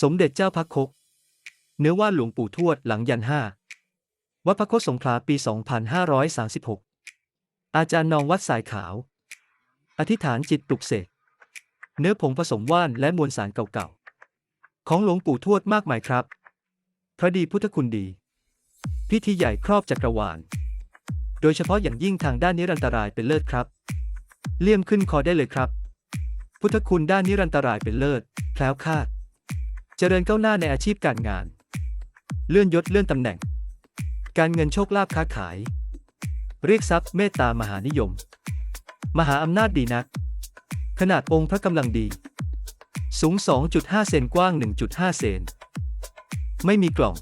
สมเด็จเจ้าพักคก เนื้อว่าหลวงปู่ทวดหลังยันห้าวัดพระโคสงขลาปี 2536 อาจารย์นองวัดสายขาว อธิษฐานจิตปลุกเสก เนื้อผงผสมว่านและมวลสารเก่าๆ ของหลวงปู่ทวดมากมายครับ พระดีพุทธคุณดี พิธีใหญ่ครอบจักรวาล โดยเฉพาะอย่างยิ่งทางด้านนิรันตรายเป็นเลิศครับ เลี่ยมขึ้นคอได้เลยครับ พุทธคุณด้านนิรันตรายเป็นเลิศแคล้วคลาด เจริญก้าวหน้าในอาชีพการงาน เลื่อนยศเลื่อนตำแหน่ง การเงินโชคลาภค้าขาย เรียกทรัพย์เมตตามหานิยม มหาอำนาจดีนัก ขนาดองค์พระกำลังดี สูง 2.5 เซนกว้าง 1.5 เซน ไม่มีกล่อง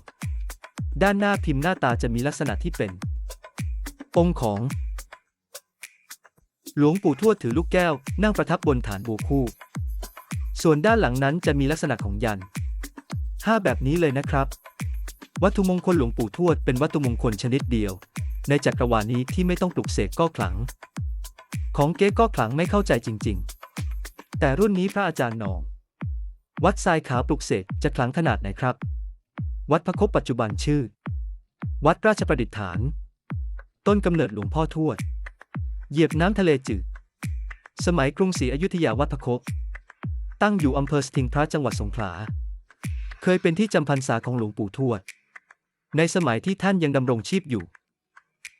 ด้านหน้าพิมพ์หน้าตาจะมีลักษณะที่เป็น องค์ของ หลวงปู่ทวดถือลูกแก้ว นั่งประทับ บนฐานบัวคู่ส่วนด้านหลังนั้นจะมีลักษณะของยันต์ 5 แบบนี้เลยนะครับ วัตถุมงคลหลวงปู่ทวดเป็นวัตถุมงคลชนิดเดียว ในจักรวาลนี้ที่ไม่ต้องปลุกเสกก็ขลัง ของเก๊ก็ขลังไม่เข้าใจจริง ๆ แต่รุ่นนี้พระอาจารย์นอง วัดทรายขาวปลุกเสกจะขลังขนาดไหนครับ วัดพระคบปัจจุบันชื่อ วัดราชประดิษฐาน ต้นกำเนิดหลวงพ่อทวด เหยียบน้ำทะเลจืดสมัยกรุงศรีอยุธยาวัดพระคบตั้งอยู่อำเภอสิงห์พระจังหวัดสงขลา เคยเป็นที่จำพรรษาของหลวงปู่ทวด ในสมัยที่ท่านยังดำรงชีพอยู่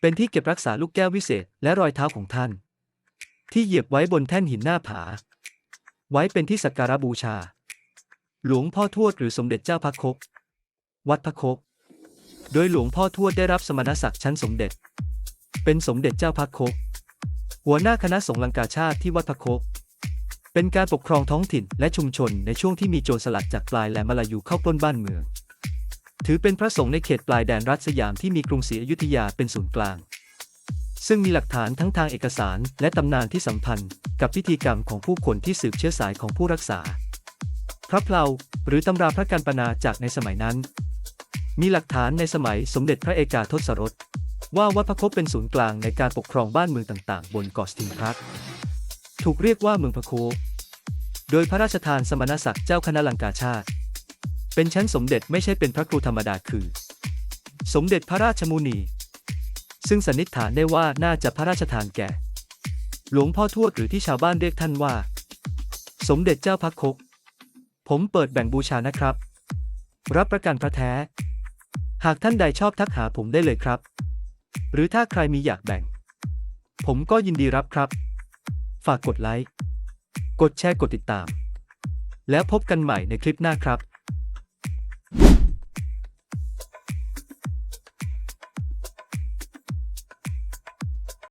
เป็นที่เก็บรักษาลูกแก้ววิเศษและรอยเท้าของท่าน ที่เหยียบไว้บนแท่นหินหน้าผา ไว้เป็นที่สักการะบูชา หลวงพ่อทวดหรือสมเด็จเจ้าพระคก วัดพระคก โดยหลวงพ่อทวดได้รับสมณศักดิ์ชั้นสมเด็จ เป็นสมเด็จเจ้าพระคก หัวหน้าคณะสงฆ์ลังกาชาติที่วัดพระโคก เป็นการปกครองท้องถิ่นและชุมชนในช่วงที่มีโจรสลัดจากปลายแหลมมาลายูเข้าปล้นบ้านเมือง ถือเป็นพระสงฆ์ในเขตปลายแดนรัฐสยามที่มีกรุงศรีอยุธยาเป็นศูนย์กลาง ซึ่งมีหลักฐานทั้งทางเอกสารและตำนานที่สัมพันธ์ กับพิธีกรรมของผู้คนที่สืบเชื้อสายของผู้รักษา พระเพลาหรือตำราพระกันปนาจากในสมัยนั้น มีหลักฐานในสมัยสมเด็จพระเอกาทศรสว่าวัดพระคบเป็นศูนย์กลางในการปกครองบ้านเมืองต่างๆ บนเกาะสติงพรัต ถูกเรียกว่าเมืองพระโค โดยพระราชทานสมณศักดิ์เจ้าคณะลังกาชาติ เป็นชั้นสมเด็จไม่ใช่เป็นพระครูธรรมดาคือ สมเด็จพระราชมุนี ซึ่งสันนิษฐานได้ว่าน่าจะพระราชทานแก่ หลวงพ่อทวดหรือที่ชาวบ้านเรียกท่านว่า สมเด็จเจ้าพักคก ผมเปิดแบ่งบูชานะครับ รับประกันพระแท้ หากท่านใดชอบทักหาผมได้เลยครับ หรือถ้าใครมีอยากแบ่ง ผมก็ยินดีรับครับ ฝากกดไลค์ กดแชร์ กดติดตาม แล้วพบกันใหม่ในคลิปหน้าครับ